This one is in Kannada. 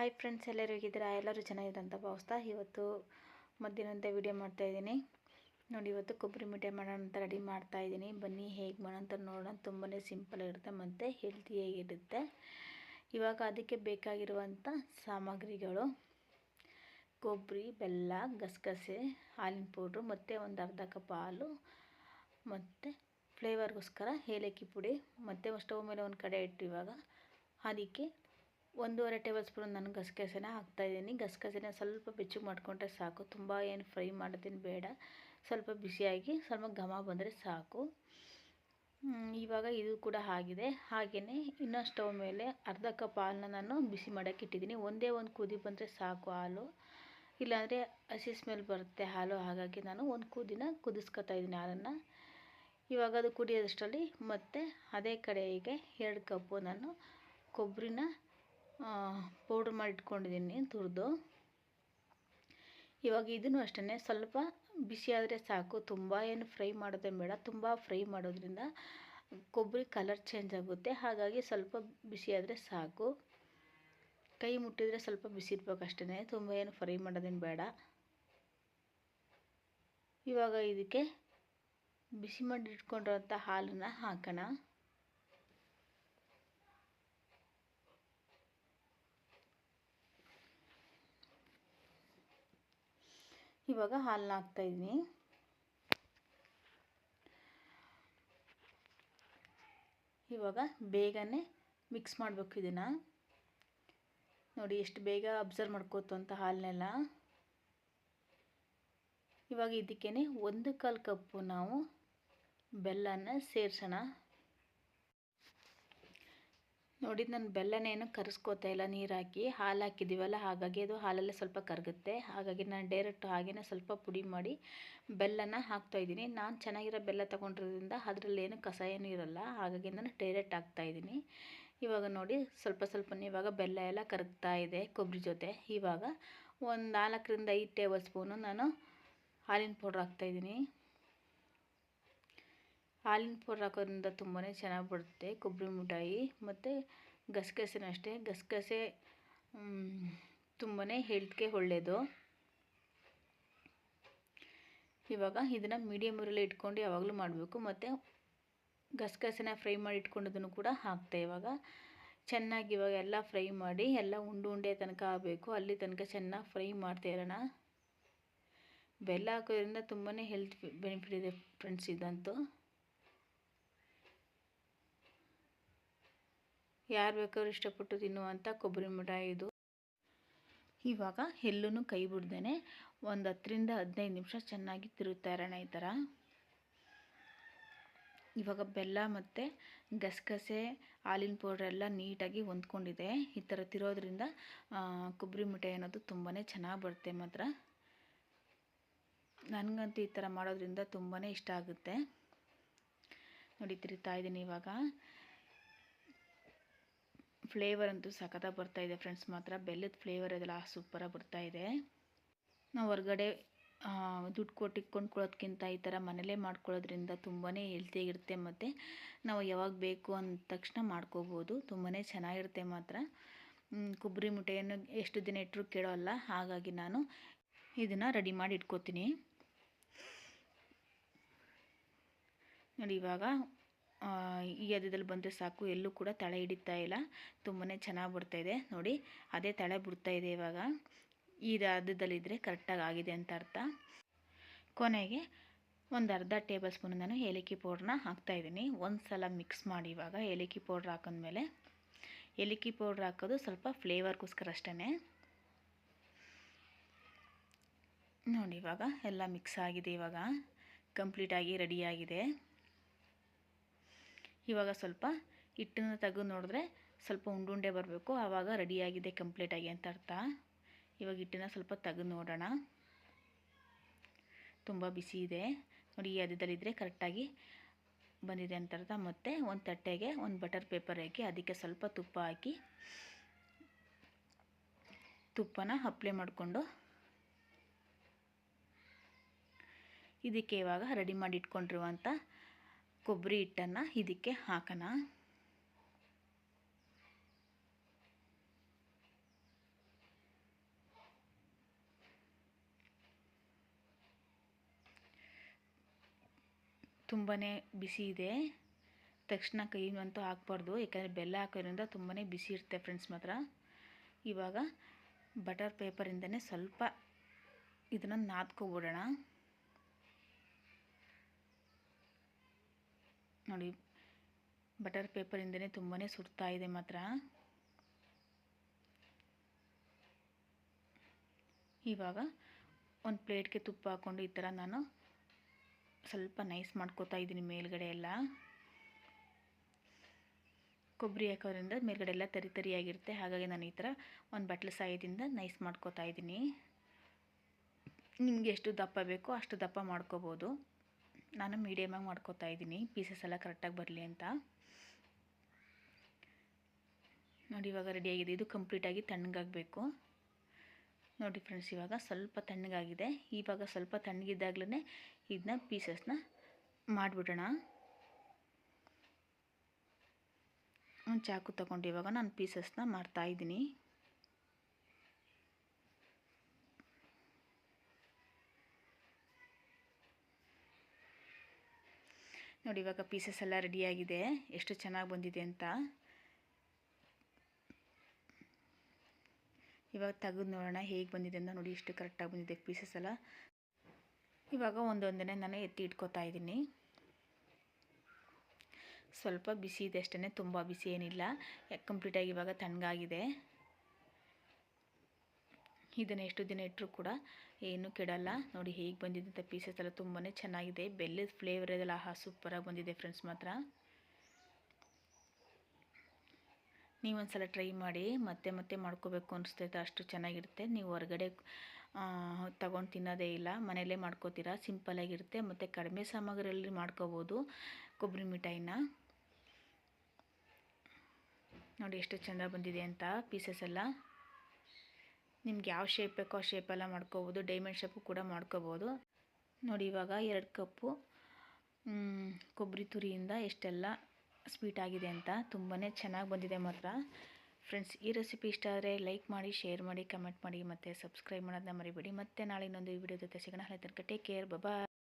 ಹಾಯ್ ಫ್ರೆಂಡ್ಸ್ ಎಲ್ಲರೂ ಹೇಗಿದ್ದೀರಾ? ಎಲ್ಲರೂ ಚೆನ್ನಾಗಿದೆ ಅಂತ ಭಾವಿಸ್ತಾ ಇವತ್ತು ಮಧ್ಯಾಹ್ನದ ವಿಡಿಯೋ ಮಾಡ್ತಾಯಿದ್ದೀನಿ ನೋಡಿ, ಇವತ್ತು ಕೊಬ್ಬರಿ ಮಿಠಾಯಿ ಮಾಡೋಣ ಅಂತ ರೆಡಿ ಮಾಡ್ತಾಯಿದ್ದೀನಿ ಬನ್ನಿ, ಹೇಗೆ ಮಾಡೋಣ ಅಂತ ನೋಡೋಣ. ತುಂಬಾ ಸಿಂಪಲ್ ಇರುತ್ತೆ ಮತ್ತು ಹೆಲ್ತಿಯಾಗಿರುತ್ತೆ ಇವಾಗ ಅದಕ್ಕೆ ಬೇಕಾಗಿರುವಂಥ ಸಾಮಗ್ರಿಗಳು. ಕೊಬ್ಬರಿ, ಬೆಲ್ಲ, ಗಸಗಸೆ ಹಾಲಿನ ಪೌಡ್ರು ಮತ್ತು ಒಂದು ಅರ್ಧ ಕಪ್ ಹಾಲು, ಮತ್ತು ಫ್ಲೇವರ್ಗೋಸ್ಕರ ಏಲಕ್ಕಿ ಪುಡಿ, ಮತ್ತು ಸ್ಟವ್ ಮೇಲೆ ಒಂದು ಕಡೆ ಇಟ್ಟು ಇವಾಗ, ಅದಕ್ಕೆ ಒಂದೂವರೆ ಟೇಬಲ್ ಸ್ಪೂನ್ ನಾನು ಗಸಗಸೆನ ಹಾಕ್ತಾಯಿದ್ದೀನಿ. ಗಸಗಸೆನ ಸ್ವಲ್ಪ ಬೆಚ್ಚಗೆ ಮಾಡಿಕೊಂಡ್ರೆ ಸಾಕು. ತುಂಬ ಏನು ಫ್ರೈ ಮಾಡೋದೇನು ಬೇಡ. ಸ್ವಲ್ಪ ಬಿಸಿಯಾಗಿ ಸ್ವಲ್ಪ ಘಮ ಬಂದರೆ ಸಾಕು. ಇವಾಗ ಇದು ಕೂಡ ಆಗಿದೆ. ಹಾಗೆಯೇ ಇನ್ನೂ ಸ್ಟವ್ ಮೇಲೆ ಅರ್ಧ ಕಪ್ ಹಾಲನ್ನ ನಾನು ಬಿಸಿ ಮಾಡೋಕ್ಕೆ ಇಟ್ಟಿದ್ದೀನಿ. ಒಂದೇ ಒಂದು ಕುದಿ ಬಂದರೆ ಸಾಕು ಹಾಲು. ಇಲ್ಲಾಂದರೆ ಹಸಿ ಸ್ಮೆಲ್ ಬರುತ್ತೆ ಹಾಲು, ಹಾಗಾಗಿ ನಾನು ಒಂದು ಕುದಿನ ಕುದಿಸ್ಕೊತಾ ಇದ್ದೀನಿ ಹಾಲನ್ನು. ಇವಾಗ ಅದು ಕುಡಿಯೋದಷ್ಟರಲ್ಲಿ ಮತ್ತು ಅದೇ ಕಡೆಗೆ ಎರಡು ಕಪ್ಪು ನಾನು ಕೊಬ್ಬರಿನ ಪೌಡ್ರ್ ಮಾಡಿ ಇಟ್ಕೊಂಡಿದ್ದೀನಿ ತುರಿದು. ಇವಾಗ ಇದನ್ನು ಅಷ್ಟೇ ಸ್ವಲ್ಪ ಬಿಸಿ ಆದರೆ ಸಾಕು. ತುಂಬ ಏನು ಫ್ರೈ ಮಾಡೋದೇ ಬೇಡ. ತುಂಬ ಫ್ರೈ ಮಾಡೋದ್ರಿಂದ ಕೊಬ್ಬರಿ ಕಲರ್ ಚೇಂಜ್ ಆಗುತ್ತೆ. ಹಾಗಾಗಿ ಸ್ವಲ್ಪ ಬಿಸಿ ಆದರೆ ಸಾಕು. ಕೈ ಮುಟ್ಟಿದರೆ ಸ್ವಲ್ಪ ಬಿಸಿ ಇರ್ಬೇಕು ಅಷ್ಟೇ ತುಂಬ ಏನು ಫ್ರೈ ಮಾಡೋದೇನು ಬೇಡ. ಇವಾಗ ಇದಕ್ಕೆ ಬಿಸಿ ಮಾಡಿ ಇಟ್ಕೊಂಡಿರೋಂಥ ಹಾಲನ್ನು ಹಾಕೋಣ. ಇವಾಗ ಹಾಲನ್ನ ಹಾಕ್ತಾಯಿದ್ದೀನಿ ಇವಾಗ ಬೇಗನೆ ಮಿಕ್ಸ್ ಮಾಡಬೇಕು ಇದನ್ನು. ನೋಡಿ ಎಷ್ಟು ಬೇಗ ಅಬ್ಸರ್ವ್ ಮಾಡ್ಕೋತು ಅಂತ ಹಾಲನ್ನೆಲ್ಲ ಇವಾಗ ಇದಕ್ಕೇ ಒಂದು ಕಾಲು ಕಪ್ಪು ನಾವು ಬೆಲ್ಲನ ಸೇರಿಸೋಣ. ನೋಡಿ ನಾನು ಬೆಲ್ಲನೇನು ಕರೆಸ್ಕೋತಾ ಇಲ್ಲ ನೀರು ಹಾಕಿ ಹಾಲು ಹಾಕಿದ್ದೀವಲ್ಲ ಹಾಗಾಗಿ ಅದು ಹಾಲಲ್ಲೇ ಸ್ವಲ್ಪ ಕರಗುತ್ತೆ. ಹಾಗಾಗಿ ನಾನು ಡೈರೆಕ್ಟ್ ಹಾಗೇನೆ ಸ್ವಲ್ಪ ಪುಡಿ ಮಾಡಿ ಬೆಲ್ಲನ ಹಾಕ್ತಾಯಿದ್ದೀನಿ ನಾನು ಚೆನ್ನಾಗಿರೋ ಬೆಲ್ಲ ತೊಗೊಂಡಿರೋದ್ರಿಂದ ಅದರಲ್ಲೇನು ಕಸ ಏನು ಇರೋಲ್ಲ, ಹಾಗಾಗಿ ನಾನು ಡೈರೆಕ್ಟ್ ಹಾಕ್ತಾಯಿದ್ದೀನಿ ಇವಾಗ ನೋಡಿ, ಸ್ವಲ್ಪ ಸ್ವಲ್ಪನೇ ಇವಾಗ ಬೆಲ್ಲ ಎಲ್ಲ ಕರಗ್ತಾ ಇದೆ ಕೊಬ್ಬರಿ ಜೊತೆ. ಇವಾಗ ಒಂದು ನಾಲ್ಕರಿಂದ ಐದು ಟೇಬಲ್ ಸ್ಪೂನು ನಾನು ಹಾಲಿನ ಪೌಡ್ರ್ ಹಾಕ್ತಾಯಿದ್ದೀನಿ ಹಾಲಿನ ಪೌಡ್ರ್ ಹಾಕೋದ್ರಿಂದ ತುಂಬಾ ಚೆನ್ನಾಗಿ ಬರುತ್ತೆ ಕೊಬ್ಬರಿ ಮಿಠಾಯಿ ಮತ್ತು ಗಸಗಸೆನೂ ಅಷ್ಟೇ ಗಸಗಸೆ ತುಂಬಾ ಹೆಲ್ತ್ಗೆ ಒಳ್ಳೆಯದು ಇವಾಗ ಇದನ್ನು ಮೀಡಿಯಮ್ ಊರಲ್ಲಿ ಇಟ್ಕೊಂಡು ಯಾವಾಗಲೂ ಮಾಡಬೇಕು. ಮತ್ತು ಗಸಗಸೆನ ಫ್ರೈ ಮಾಡಿ ಇಟ್ಕೊಂಡಿದ್ದನ್ನು ಕೂಡ ಹಾಕ್ತೆ. ಇವಾಗ ಚೆನ್ನಾಗಿ ಇವಾಗ ಎಲ್ಲ ಫ್ರೈ ಮಾಡಿ ಎಲ್ಲ ಉಂಡು ಉಂಡೆ ತನಕ ಆಗಬೇಕು ಅಲ್ಲಿ ತನಕ ಚೆನ್ನಾಗಿ ಫ್ರೈ ಮಾಡ್ತಾ ಇರೋಣ. ಬೆಲ್ಲ ಹಾಕೋದ್ರಿಂದ ತುಂಬಾ ಹೆಲ್ತ್ ಬೆನಿಫಿಟ್ ಇದೆ ಫ್ರೆಂಡ್ಸ್ ಇದಂತೂ. ಯಾರು ಬೇಕಾದ್ರೂ ಇಷ್ಟಪಟ್ಟು ತಿನ್ನುವಂಥ ಕೊಬ್ಬರಿ ಮಿಠಾಯಿ ಇದು. ಇವಾಗ ಎಲ್ಲೂ ಕೈ ಬಿಡ್ದೇ ಒಂದು ಹತ್ತರಿಂದ ಹದಿನೈದು ನಿಮಿಷ ಚೆನ್ನಾಗಿ ತಿರುಗ್ತಾ ಇರೋಣ ಈ ಥರ ಇವಾಗ ಬೆಲ್ಲ ಮತ್ತು ಗಸಗಸೆ ಹಾಲಿನ ಪೌಡ್ರ್ ಎಲ್ಲ ನೀಟಾಗಿ ಹೊಂದ್ಕೊಂಡಿದೆ. ಈ ಥರ ತಿರೋದ್ರಿಂದ ಕೊಬ್ಬರಿ ಮಿಠಾಯಿ ಅನ್ನೋದು ತುಂಬಾ ಚೆನ್ನಾಗಿ ಬರುತ್ತೆ ಮಾತ್ರ. ನನಗಂತೂ ಈ ಥರ ಮಾಡೋದ್ರಿಂದ ತುಂಬಾ ಇಷ್ಟ ಆಗುತ್ತೆ. ನೋಡಿ ತಿರುಗ್ತಾ ಇದ್ದೀನಿ ಇವಾಗ. ಫ್ಲೇವರ್ ಅಂತೂ ಸಖತ್ತಾಗಿ ಬರ್ತಾಯಿದೆ ಫ್ರೆಂಡ್ಸ್ ಮಾತ್ರ ಬೆಲ್ಲದ ಫ್ಲೇವರ್ ಅದೆಲ್ಲ ಸೂಪರಾಗಿ ಇದೆ. ನಾವು ಹೊರಗಡೆ ದುಡ್ಡು ಕೊಟ್ಟು ಕೊಂಡ್ಕೊಳ್ಳೋದ್ಕಿಂತ ಈ ಥರ ಮನೇಲೇ ಮಾಡ್ಕೊಳ್ಳೋದ್ರಿಂದ ತುಂಬಾ ಹೆಲ್ತಿಯಾಗಿರುತ್ತೆ ಮತ್ತು ನಾವು ಯಾವಾಗ ಬೇಕು ಅಂದ ತಕ್ಷಣ ಮಾಡ್ಕೋಬೋದು. ತುಂಬಾ ಚೆನ್ನಾಗಿರುತ್ತೆ ಮಾತ್ರ. ಕೊಬ್ಬರಿ ಮುಟ್ಟೆಯನ್ನು ಎಷ್ಟು ದಿನ ಇಟ್ಟರು ಕೇಳೋಲ್ಲ ಹಾಗಾಗಿ ನಾನು ಇದನ್ನು ರೆಡಿ ಮಾಡಿ ಇಟ್ಕೋತೀನಿ. ನೋಡಿ ಇವಾಗ ಈ ಹದದಲ್ಲಿ ಬಂದರೆ ಸಾಕು. ಎಲ್ಲೂ ಕೂಡ ತಳೆ ಹಿಡಿತಾ ಇಲ್ಲ. ತುಂಬಾ ಚೆನ್ನಾಗಿ ಬರ್ತಾಯಿದೆ ನೋಡಿ, ಅದೇ ತಳೆ ಬಿಡ್ತಾ ಇದೆ ಇವಾಗ. ಈ ಹದದಲ್ಲಿದ್ದರೆ ಕರೆಕ್ಟಾಗಿ ಆಗಿದೆ ಅಂತ ಅರ್ಥ. ಕೊನೆಗೆ ಒಂದು ಅರ್ಧ ಟೇಬಲ್ ಸ್ಪೂನ್ ನಾನು ಏಲಕ್ಕಿ ಪೌಡ್ರನ್ನ ಹಾಕ್ತಾಯಿದ್ದೀನಿ ಒಂದು ಸಲ ಮಿಕ್ಸ್ ಮಾಡಿ ಇವಾಗ ಏಲಕ್ಕಿ ಪೌಡ್ರ್ ಹಾಕಿದ್ಮೇಲೆ. ಏಲಕ್ಕಿ ಪೌಡ್ರ್ ಹಾಕೋದು ಸ್ವಲ್ಪ ಫ್ಲೇವರ್ಗೋಸ್ಕರ ಅಷ್ಟೇ ನೋಡಿ, ಇವಾಗ ಎಲ್ಲ ಮಿಕ್ಸ್ ಆಗಿದೆ ಇವಾಗ. ಕಂಪ್ಲೀಟಾಗಿ ರೆಡಿಯಾಗಿದೆ ಇವಾಗ ಸ್ವಲ್ಪ ಹಿಟ್ಟನ್ನು ತೆಗೆದು ನೋಡಿದ್ರೆ ಸ್ವಲ್ಪ ಉಂಡುಂಡೆ ಬರಬೇಕು, ಆವಾಗ ರೆಡಿಯಾಗಿದೆ ಕಂಪ್ಲೀಟಾಗಿ ಅಂತ ಅರ್ಥ. ಇವಾಗ ಹಿಟ್ಟನ್ನು ಸ್ವಲ್ಪ ತೆಗೆದು ನೋಡೋಣ. ತುಂಬ ಬಿಸಿ ಇದೆ. ನೋಡಿ, ಈ ಹದದಲ್ಲಿದ್ದರೆ ಕರೆಕ್ಟಾಗಿ ಬಂದಿದೆ ಅಂತ ಅರ್ಥ. ಮತ್ತು ಒಂದು ತಟ್ಟೆಗೆ ಒಂದು ಬಟರ್ ಪೇಪರ್ ಹಾಕಿ, ಅದಕ್ಕೆ ಸ್ವಲ್ಪ ತುಪ್ಪ ಹಾಕಿ, ತುಪ್ಪನ ಅಪ್ಲೈ ಮಾಡಿಕೊಂಡು, ಇದಕ್ಕೆ ಇವಾಗ ರೆಡಿ ಮಾಡಿ ಇಟ್ಕೊಂಡಿರುವಂಥ ಕೊಬ್ಬರಿ ಹಿಟ್ಟನ್ನು ಇದಕ್ಕೆ ಹಾಕೋಣ. ತುಂಬಾ ಬಿಸಿ ಇದೆ. ತಕ್ಷಣ ಕೈಯಂತೂ ಹಾಕ್ಬಾರ್ದು, ಯಾಕಂದರೆ ಬೆಲ್ಲ ಹಾಕೋದ್ರಿಂದ ತುಂಬಾ ಬಿಸಿ ಇರುತ್ತೆ ಫ್ರೆಂಡ್ಸ್ ಮಾತ್ರ. ಇವಾಗ ಬಟರ್ ಪೇಪರಿಂದನೇ ಸ್ವಲ್ಪ ಇದನ್ನು ನಾದ್ಕೊಬಿಡೋಣ. ನೋಡಿ ಬಟರ್ ಪೇಪರಿಂದನೇ ತುಂಬಾ ಸುಡ್ತಾ ಇದೆ ಮಾತ್ರ. ಇವಾಗ ಒಂದು ಪ್ಲೇಟ್ಗೆ ತುಪ್ಪ ಹಾಕ್ಕೊಂಡು ಈ ಥರ ನಾನು ಸ್ವಲ್ಪ ನೈಸ್ ಮಾಡ್ಕೋತಾ ಇದ್ದೀನಿ ಮೇಲ್ಗಡೆ ಎಲ್ಲ. ಕೊಬ್ಬರಿ ಹಾಕೋದ್ರಿಂದ ಮೇಲ್ಗಡೆ ಎಲ್ಲ ತರಿ ತರಿಯಾಗಿರುತ್ತೆ ಹಾಗಾಗಿ ನಾನು ಈ ಥರ ಒಂದು ಬಟ್ಲು ಸಹಾಯದಿಂದ ನೈಸ್ ಮಾಡ್ಕೋತಾ ಇದ್ದೀನಿ. ನಿಮಗೆ ಎಷ್ಟು ದಪ್ಪ ಬೇಕೋ ಅಷ್ಟು ದಪ್ಪ ಮಾಡ್ಕೋಬೋದು. ನಾನು ಮೀಡಿಯಮಾಗಿ ಮಾಡ್ಕೋತಾ ಇದ್ದೀನಿ. ಪೀಸಸ್ ಎಲ್ಲ ಕರೆಕ್ಟಾಗಿ ಬರಲಿ ಅಂತ. ನೋಡಿ ಇವಾಗ ರೆಡಿಯಾಗಿದೆ ಇದು ಕಂಪ್ಲೀಟಾಗಿ ತಣ್ಣಗಾಗಬೇಕು. ನೋಡಿ ಫ್ರೆಂಡ್ಸ್ ಇವಾಗ ಸ್ವಲ್ಪ ತಣ್ಣಗಾಗಿದೆ. ಇವಾಗ ಸ್ವಲ್ಪ ತಣ್ಣಗಿದ್ದಾಗಲೇ ಇದನ್ನ ಪೀಸಸ್ನ ಮಾಡಿಬಿಡೋಣ. ಒಂದು ಚಾಕು ತಗೊಂಡು ಇವಾಗ ನಾನು ಪೀಸಸ್ನ ಮಾಡ್ತಾಯಿದ್ದೀನಿ ನೋಡಿ, ಇವಾಗ ಪೀಸಸ್ ಎಲ್ಲ ರೆಡಿಯಾಗಿದೆ ಎಷ್ಟು ಚೆನ್ನಾಗಿ ಬಂದಿದೆ ಅಂತ. ಇವಾಗ ತೆಗೆದು ನೋಡೋಣ ಹೇಗೆ ಬಂದಿದೆ ಅಂತ ನೋಡಿ ಎಷ್ಟು ಕರೆಕ್ಟಾಗಿ ಬಂದಿದೆ ಪೀಸಸ್ ಎಲ್ಲ. ಇವಾಗ ಒಂದೊಂದನೇ ನಾನು ಎತ್ತಿ ಇಟ್ಕೋತಾ ಇದ್ದೀನಿ. ಸ್ವಲ್ಪ ಬಿಸಿ ಇದೆ ಅಷ್ಟೇ ತುಂಬ ಬಿಸಿ ಏನಿಲ್ಲ. ಕಂಪ್ಲೀಟಾಗಿ ಇವಾಗ ತಣ್ಣಗಾಗಿದೆ. ಇದನ್ನು ಎಷ್ಟು ದಿನ ಇಟ್ಟರೂ ಕೂಡ ಏನು ಕೆಡಲ್ಲ. ನೋಡಿ ಹೇಗೆ ಬಂದಿದೆ ಅಂತ ಪೀಸಸ್ ಎಲ್ಲ ತುಂಬಾ ಚೆನ್ನಾಗಿದೆ. ಬೆಲ್ಲದ ಫ್ಲೇವರ್ ಇದೆಲ್ಲ, ಆಹಾ ಸೂಪರಾಗಿ ಬಂದಿದೆ ಫ್ರೆಂಡ್ಸ್ ಮಾತ್ರ. ನೀವೊಂದು ಸಲ ಟ್ರೈ ಮಾಡಿ, ಮತ್ತೆ ಮತ್ತೆ ಮಾಡ್ಕೋಬೇಕು ಅನಿಸ್ತೈತೆ ಅಷ್ಟು ಚೆನ್ನಾಗಿರುತ್ತೆ. ನೀವು ಹೊರಗಡೆ ತಗೊಂಡು ತಿನ್ನೋದೇ ಇಲ್ಲ. ಮನೆಯಲ್ಲೇ ಮಾಡ್ಕೋತೀರಾ. ಸಿಂಪಲಾಗಿರುತ್ತೆ ಮತ್ತು ಕಡಿಮೆ ಸಾಮಗ್ರಿಯಲ್ಲಿ ಮಾಡ್ಕೋಬೋದು ಕೊಬ್ಬರಿ ಮಿಠಾಯಿನ. ನೋಡಿ ಎಷ್ಟು ಚೆಂದ ಬಂದಿದೆ ಅಂತ ಪೀಸಸ್ ಎಲ್ಲ. ನಿಮ್ಗೆ ಯಾವ ಶೇಪ್ ಬೇಕೋ ಆ ಶೇಪೆಲ್ಲ ಮಾಡ್ಕೋಬೋದು. ಡೈಮಂಡ್ ಶೇಪು ಕೂಡ ಮಾಡ್ಕೋಬೋದು. ನೋಡಿ ಇವಾಗ ಎರಡು ಕಪ್ಪು ಕೊಬ್ಬರಿ ತುರಿಯಿಂದ ಎಷ್ಟೆಲ್ಲ ಸ್ವೀಟ್ ಆಗಿದೆ ಅಂತ ತುಂಬಾ ಚೆನ್ನಾಗಿ ಬಂದಿದೆ ಮಾತ್ರ. ಫ್ರೆಂಡ್ಸ್ ಈ ರೆಸಿಪಿ ಇಷ್ಟ ಆದರೆ ಲೈಕ್ ಮಾಡಿ ಶೇರ್ ಮಾಡಿ ಕಮೆಂಟ್ ಮಾಡಿ ಮತ್ತು ಸಬ್ಸ್ಕ್ರೈಬ್ ಮಾಡೋದನ್ನ ಮರಿಬೇಡಿ. ಮತ್ತೆ ನಾಳೆ ಇನ್ನೊಂದು ವಿಡಿಯೋ ಜೊತೆ ಸಿಗೋಣ. ಅಲ್ಲಿ ತನಕ ಟೇಕ್ ಕೇರ್ ಬಬಾ